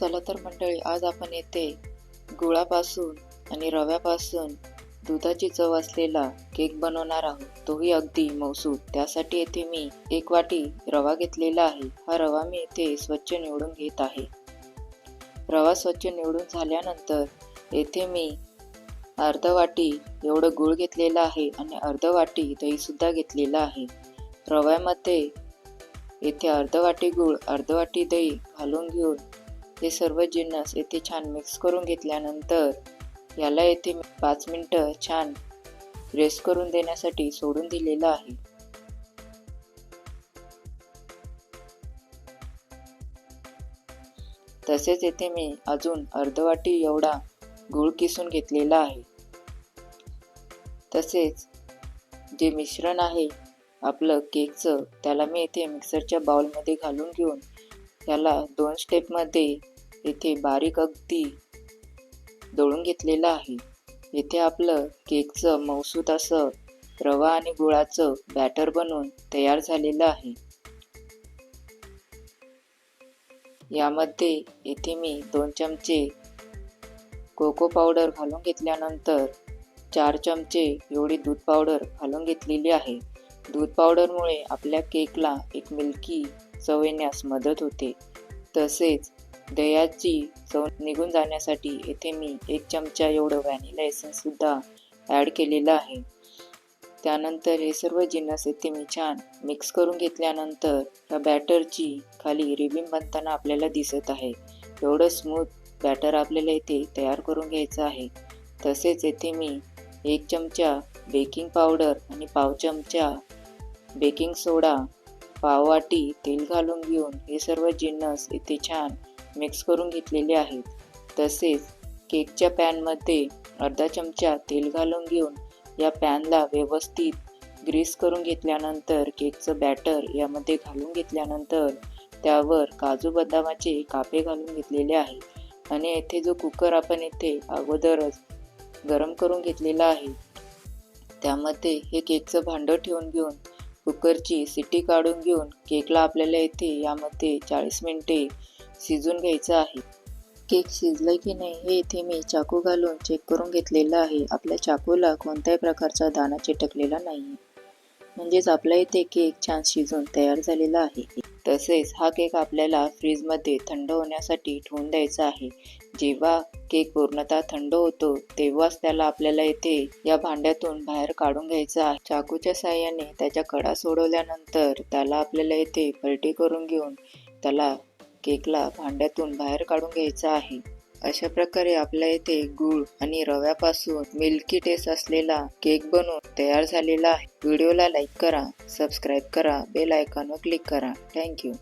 चला तर मंडळी आज आपण येथे गुळापासून आणि रव्यापासून. दुधाची चव असलेला केक बनवणार आहोत. तोही अगदी मौसूद. त्यासाठी येथे मी एक वाटी रवा घेतलेला आहे. हा रवा मी येथे स्वच्छ निवडून घेत आहे. रवा स्वच्छ निवडून झाल्यानंतर येथे मी अर्ध वाटी एवढं गूळ घेतलेला आहे आणि अर्ध वाटी दहीसुद्धा घेतलेलं आहे. रव्यामध्ये येथे अर्ध वाटी गूळ अर्ध वाटी दही घालून घेऊन हे सर्व जिन्नस येथे छान मिक्स करून घेतल्यानंतर याला येथे मी पाच मिनटं छान रेस्ट करून देण्यासाठी सोडून दिलेलं आहे. तसेच येथे मी अजून अर्धवाटी एवढा गूळ किसून घेतलेला आहे. तसेच जे मिश्रण आहे आपलं केकचं त्याला मी येथे मिक्सरच्या बाउलमध्ये घालून घेऊन याला दोन स्टेपमध्ये येथे बारीक अगदी दळून घेतलेलं आहे. येथे आपलं केकचं मौसूद असं रवा आणि गुळाचं बॅटर बनवून तयार झालेलं आहे. यामध्ये येथे मी दोन चमचे कोको पावडर घालून घेतल्यानंतर चार चमचे एवढी दूध पावडर घालून घेतलेली आहे. दूध पावडरमुळे आपल्या केकला एक मिल्की चव येण्यास मदत होते. तसेच दह्याची चव निघून जाण्यासाठी येथे मी एक चमचा एवढं व्हॅनिला एसन्ससुद्धा ॲड केलेलं आहे. त्यानंतर हे सर्व जिन्नस येथे मी छान मिक्स करून घेतल्यानंतर या बॅटरची खाली रिबीम बनताना आपल्याला दिसत आहे. एवढं स्मूथ बॅटर आपल्याला येथे तयार करून घ्यायचं आहे. तसेच येथे मी एक चमचा बेकिंग पावडर आणि पाव चमचा बेकिंग सोडा पाववाटी तेल घालून घेऊन हे सर्व जिन्नस इथे छान मिक्स करून घेतलेले आहेत. तसेच केकच्या पॅनमध्ये अर्धा चमचा तेल घालून घेऊन या पॅनला व्यवस्थित ग्रीस करून घेतल्यानंतर केकचं बॅटर यामध्ये घालून घेतल्यानंतर त्यावर काजू बदामाचे कापे घालून घेतलेले आहे. आणि येथे जो कुकर आपण येथे अगोदरच गरम करून घेतलेला आहे त्यामध्ये हे केकचं भांडं ठेवून घेऊन कुकरची सिटी काढून घेऊन केकला आपल्याला येथे यामध्ये चाळीस मिनटे शिजून घ्यायचं आहे. केक शिजलं की नाही हे इथे मी चाकू घालून चेक करून घेतलेलं आहे. आपल्या चाकूला कोणत्याही प्रकारचा दाणा चिटकलेला नाही म्हणजेच आपल्या इथे केक छान शिजून तयार झालेला आहे. तसेच हा केक आपल्याला फ्रीजमध्ये थंड होण्यासाठी ठेवून द्यायचा आहे. जेव्हा केक पूर्णतः थंड होतो तेव्हाच त्याला आपल्याला येथे या भांड्यातून बाहेर काढून घ्यायचा आहे. चाकूच्या साह्याने त्याच्या कडा सोडवल्यानंतर त्याला आपल्याला येथे पलटी करून घेऊन त्याला केकला भांड्यातून बाहेर काढून घ्यायचा आहे. अशा प्रकारे आपल्या येथे गूळ आणि रव्यापासून मिल्की टेस्ट असलेला केक बनवून तयार झालेला आहे. व्हिडिओला लाईक करा सबस्क्राईब करा बेल आयकॉनवर क्लिक करा. थँक्यू